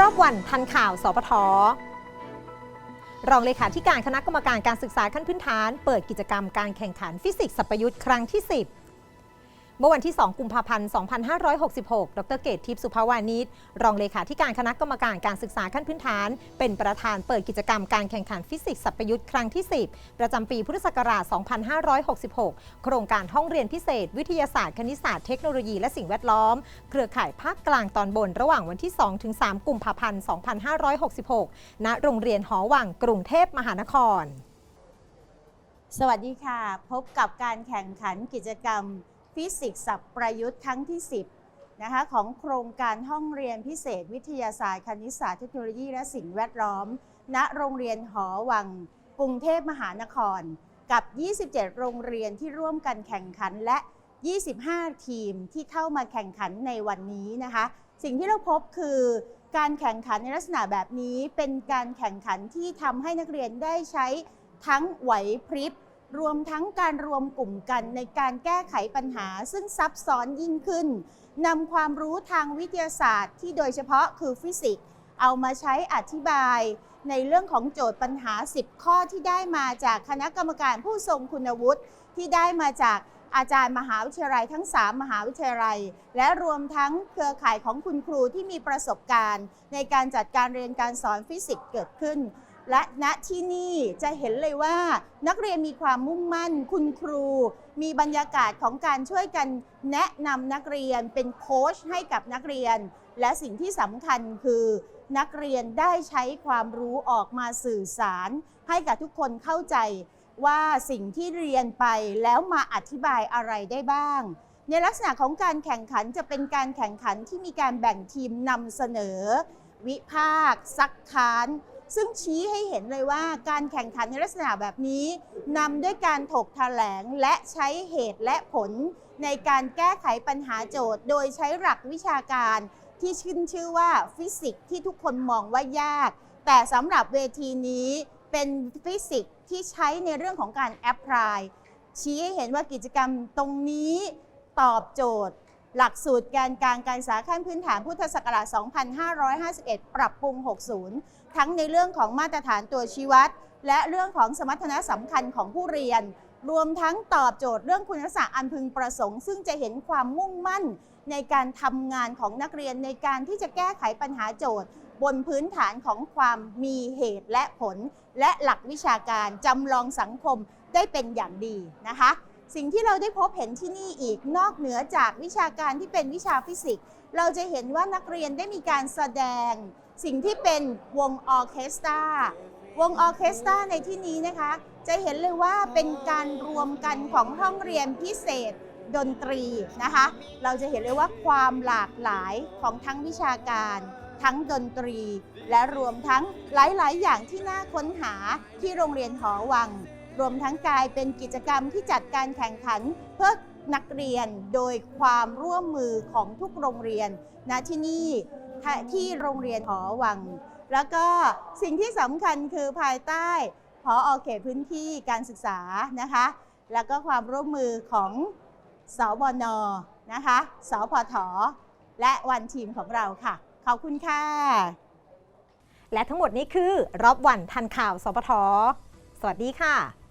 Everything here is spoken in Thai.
รอบวันทันข่าว สปท รองเลขาธิการคณะกรรมการการศึกษาขั้นพื้นฐาน เปิดกิจกรรมการแข่งขันฟิสิกส์สัพยุทธ์ครั้งที่ 10 เมื่อวันที่ 2 กุมภาพันธ์ 2566 ดรเกตทิพย์สุภาวานิชรองเลขาธิการคณะกรรมการการศึกษาขั้นพื้นฐาน เป็นประธานเปิดกิจกรรมการแข่งขันฟิสิกส์สัพยุทธ์ครั้งที่ 10 ประจำปีพุทธศักราช 2566 โครงการห้องเรียนพิเศษ วิทยาศาสตร์ คณิตศาสตร์เทคโนโลยีและสิ่งแวดล้อม เครือข่ายภาคกลางตอนบนระหว่างวันที่ 2-3 กุมภาพันธ์ 2566 ณ โรงเรียนหอวังกรุงเทพมหานคร สวัสดีค่ะ พบกับการแข่งขันกิจกรรม ฟิสิกส์สับประยุทธ์ครั้งที่ 10นะคะของโครงการห้องเรียนพิเศษ วิทยาศาสตร์ คณิตศาสตร์เทคโนโลยี และสิ่งแวดล้อม ณโรงเรียนหอวัง กรุงเทพมหานคร กับ 27 โรงเรียนที่ร่วมกันแข่งขันและ 25 ทีมที่เข้ามาแข่งขันในวันนี้นะคะ สิ่งที่เราพบคือการแข่งขันในลักษณะแบบนี้เป็นการแข่งขันที่ทำให้นักเรียนได้ใช้ทั้งไหวพริบ รวมทั้งการรวมกลุ่มกันในการแก้ไขปัญหาซึ่งซับซ้อนยิ่งขึ้นนำความรู้ทางวิทยาศาสตร์ ที่โดยเฉพาะคือฟิสิกส์เอามาใช้อธิบาย ในเรื่องของโจทย์ปัญหา 10 ข้อที่ได้มาจากคณะกรรมการผู้ทรงคุณวุฒิที่ได้มาจากอาจารย์มหาวิทยาลัยทั้ง 3 มหาวิทยาลัย และรวมทั้งเครือข่ายของคุณครูที่มีประสบการณ์ ในการจัดการเรียนการสอนฟิสิกส์เกิดขึ้น และณที่นี่จะเห็นเลยว่านักเรียนมีความมุ่งมั่น คุณครู มีบรรยากาศของการช่วยกันแนะนำนักเรียนเป็นโค้ชให้กับนักเรียน และสิ่งที่สำคัญคือ นักเรียนได้ใช้ความรู้ออกมาสื่อสาร ให้กับทุกคนเข้าใจว่าสิ่งที่เรียนไปแล้วมาอธิบายอะไรได้บ้าง ในลักษณะของการแข่งขันจะเป็นการแข่งขันที่มีการแบ่งทีมนำเสนอ วิพากษ์ซักค้าน ซึ่งชี้ให้เห็นเลยว่าการแข่งขันในลักษณะแบบนี้นำด้วยการถกแถลงและใช้เหตุและผล ในการแก้ไขปัญหาโจทย์ โดยใช้หลักวิชาการที่ชื่นชื่อว่าฟิสิกส์ที่ทุกคนมองว่ายาก แต่สำหรับเวทีนี้เป็นฟิสิกส์ที่ใช้ในเรื่องของการแอพพลายชี้ให้เห็นว่ากิจกรรมตรงนี้ตอบโจทย์ หลักสูตรการการการศึกษาขั้นพื้นฐานพุทธศักราช 2551 ปรับปรุง 60 ทั้งในเรื่องของมาตรฐานตัวชี้วัด และเรื่องของสมรรถนะสำคัญของผู้เรียน รวมทั้งตอบโจทย์เรื่องคุณลักษณะอันพึงประสงค์ ซึ่งจะเห็นความมุ่งมั่นในการทำงานของนักเรียนในการที่จะแก้ไขปัญหาโจทย์ บนพื้นฐานของความมีเหตุและผล และหลักวิชาการจำลองสังคมได้เป็นอย่างดีนะคะ สิ่งที่เราได้พบเห็นที่นี่อีกนอกเหนือจากวิชาการที่เป็นวิชาฟิสิกส์ เราจะเห็นว่านักเรียนได้มีการแสดง สิ่งที่เป็นวงออเคสตราวงออเคสตราในที่นี้นะคะ จะเห็นเลยว่าเป็นการรวมกันของห้องเรียนพิเศษดนตรีนะคะ เราจะเห็นเลยว่าความหลากหลายของทั้งวิชาการ ทั้งดนตรี และรวมทั้งหลาย ๆ อย่างที่น่าค้นหาที่โรงเรียนหอวัง รวมทั้งกลายเป็นกิจกรรมที่จัดการแข่งขันเพื่อนักเรียนโดยความร่วมมือของทุกโรงเรียนณที่นี่ที่โรงเรียนหอวัง แล้วก็สิ่งที่สำคัญคือภายใต้พออเขตพื้นที่การศึกษานะคะ แล้วก็ความร่วมมือของสบนนะคะสพทและวันทีมของเราค่ะ ขอบคุณค่ะ และทั้งหมดนี้คือรอบวันทันข่าวสปทสวัสดีค่ะ